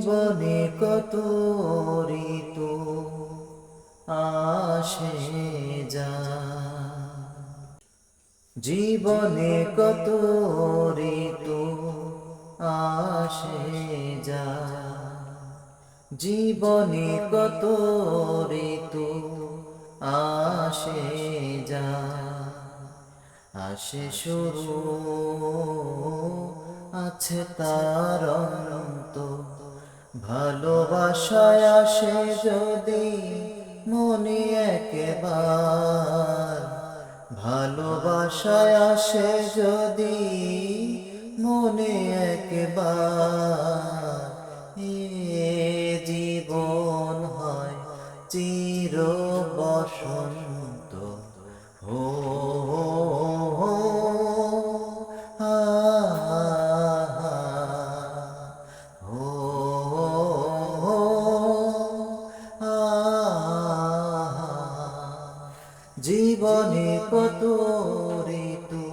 জীবনে কত ঋতু আসে যা। জীবনে কত ঋতু আসে যা। জীবনে কত ঋতু আসে যা। আসে শুরু আছে তার ভালোবাসায় আসে যদি মনে একেবার। ভালোবাসায় আসে যদি মনে একবার। এ জীবন হয় চির বসন্ত জীবনে কত ঋতু